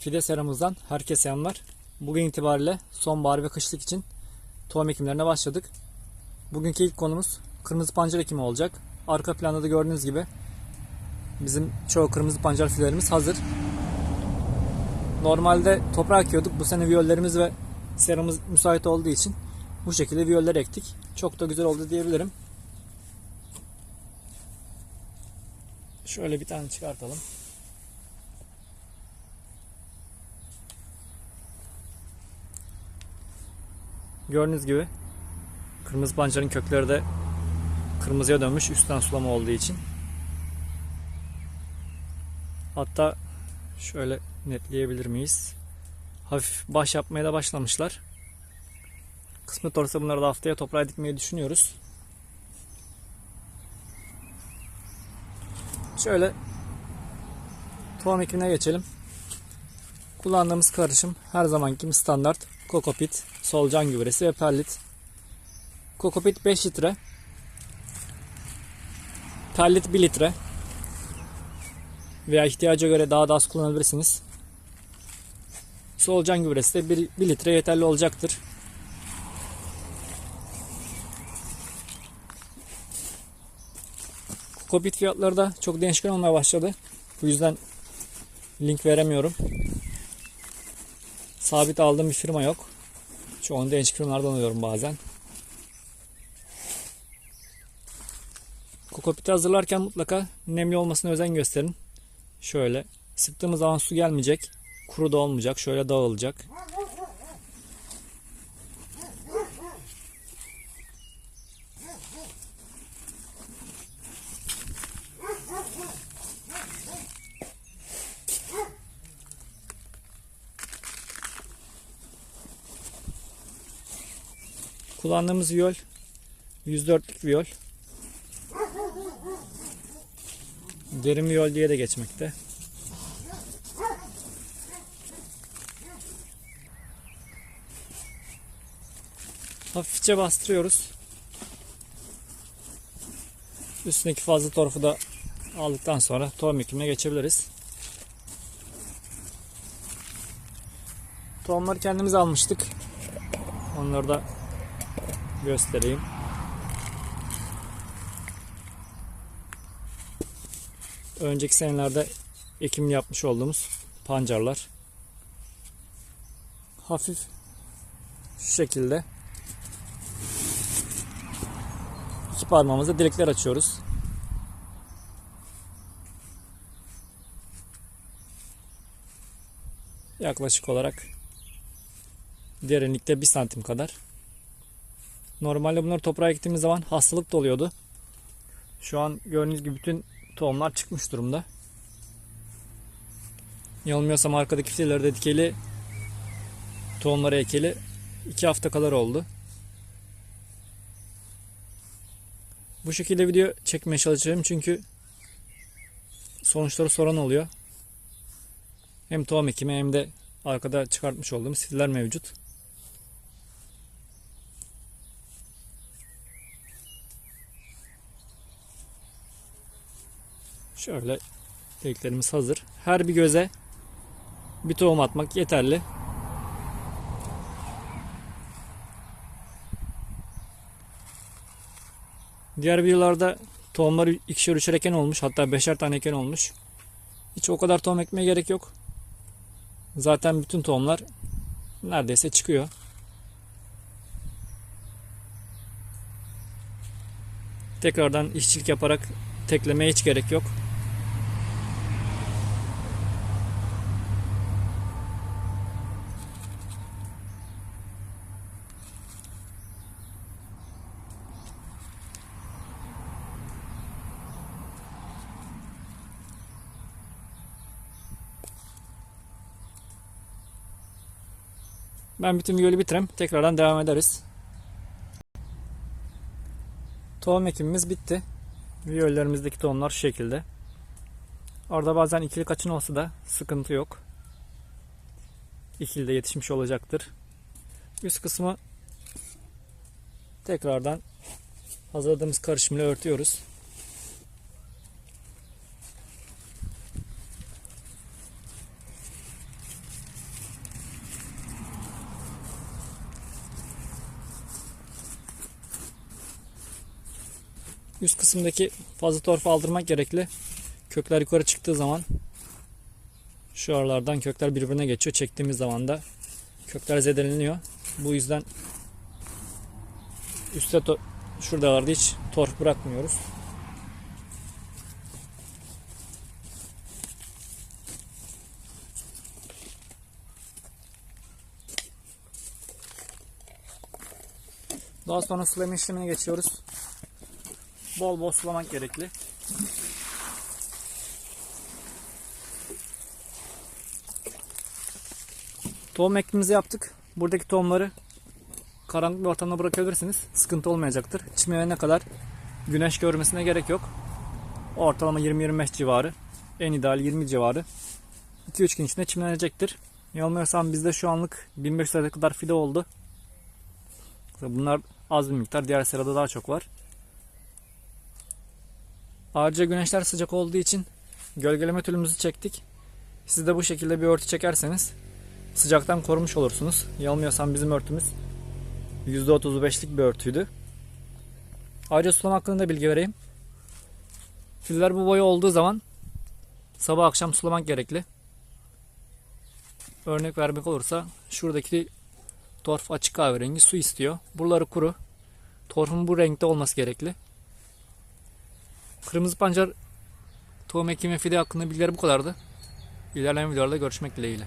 Fide seramızdan herkese selamlar. Bugün itibariyle sonbahar ve kışlık için tohum ekimlerine başladık. Bugünkü ilk konumuz kırmızı pancar ekimi olacak. Arka planda da gördüğünüz gibi bizim çoğu kırmızı pancar fidelerimiz hazır. Normalde toprağa ekiyorduk. Bu sene viyollerimiz ve seramız müsait olduğu için bu şekilde viyoller ektik. Çok da güzel oldu diyebilirim. Şöyle bir tane çıkartalım. Gördüğünüz gibi kırmızı pancarın kökleri de kırmızıya dönmüş üstten sulama olduğu için. Hatta şöyle netleyebilir miyiz? Hafif baş yapmaya da başlamışlar. Kısmet olursa bunları da haftaya toprağa dikmeyi düşünüyoruz. Şöyle tohum ekimine geçelim. Kullandığımız karışım her zamanki standart kokopit, solucan gübresi ve perlit. Kokopit 5 litre. Perlit 1 litre. Veya ihtiyaca göre daha da az kullanabilirsiniz. Solucan gübresi de 1, 1 litre yeterli olacaktır. Kokopit fiyatları da çok değişken olmaya başladı. Bu yüzden link veremiyorum. Sabit aldığım bir firma yok. Çoğunu değişik firmalardan alıyorum bazen. Kokopiti hazırlarken mutlaka nemli olmasına özen gösterin. Şöyle sıktığımız zaman su gelmeyecek. Kuru da olmayacak. Şöyle dağılacak. Kullandığımız viyol 104'lük viyol. Derin viyol diye de geçmekte. Hafifçe bastırıyoruz. Üstündeki fazla torfu da aldıktan sonra tohum ekimine geçebiliriz. Tohumları kendimiz almıştık. Onları da göstereyim. Önceki senelerde ekimini yapmış olduğumuz pancarlar. Hafif şu şekilde iki parmağımızda delikler açıyoruz. Yaklaşık olarak derinlikte 1 santim kadar. Normalde bunları toprağa ektiğimiz zaman hastalık doluyordu. Şu an gördüğünüz gibi bütün tohumlar çıkmış durumda. Yanılmıyorsam arkadaki fideleri de dikeli tohumları ekeli 2 hafta kadar oldu. Bu şekilde video çekmeye çalışıyorum çünkü sonuçları soran oluyor. Hem tohum ekimi hem de arkada çıkartmış olduğumuz fideler mevcut. Şöyle deliklerimiz hazır. Her bir göze bir tohum atmak yeterli. Diğer videolarda tohumları ikişer üçer eken olmuş. Hatta beşer tane eken olmuş. Hiç o kadar tohum ekmeye gerek yok. Zaten bütün tohumlar neredeyse çıkıyor. Tekrardan işçilik yaparak teklemeye hiç gerek yok. Ben bütün viyolu bitireyim. Tekrardan devam ederiz. Tohum ekimimiz bitti. Viyollerimizdeki tohumlar şu şekilde. Orada bazen ikili kaçın olsa da sıkıntı yok. İkili de yetişmiş olacaktır. Üst kısmı tekrardan hazırladığımız karışımla örtüyoruz. Üst kısımdaki fazla torfu aldırmak gerekli. Kökler yukarı çıktığı zaman şu aralardan kökler birbirine geçiyor. Çektiğimiz zaman da kökler zedeleniyor. Bu yüzden üstte şuradalarda hiç torf bırakmıyoruz. Daha sonra sulama işlemine geçiyoruz. Bol bol sulamak gerekli. Tohum ekimizi yaptık. Buradaki tohumları karanlık bir ortamda bırakabilirsiniz. Sıkıntı olmayacaktır. Çimene kadar güneş görmesine gerek yok. Ortalama 20-25 civarı. En ideal 20 civarı. 2-3 gün içinde çimlenecektir. Yanılmıyorsam bizde şu anlık 1500 adet kadar fide oldu. Bunlar az bir miktar. Diğer sırada daha çok var. Ayrıca güneşler sıcak olduğu için gölgeleme tülümüzü çektik. Siz de bu şekilde bir örtü çekerseniz sıcaktan korumuş olursunuz. Yanılmıyorsam bizim örtümüz %35'lik bir örtüydü. Ayrıca sulama hakkında da bilgi vereyim. Filler bu boyu olduğu zaman sabah akşam sulamak gerekli. Örnek vermek olursa şuradaki torf açık kahverengi su istiyor. Buraları kuru. Torfun bu renkte olması gerekli. Kırmızı pancar tohum ekimi fide hakkında bilgiler bu kadardı. İlerleyen videolarda görüşmek dileğiyle.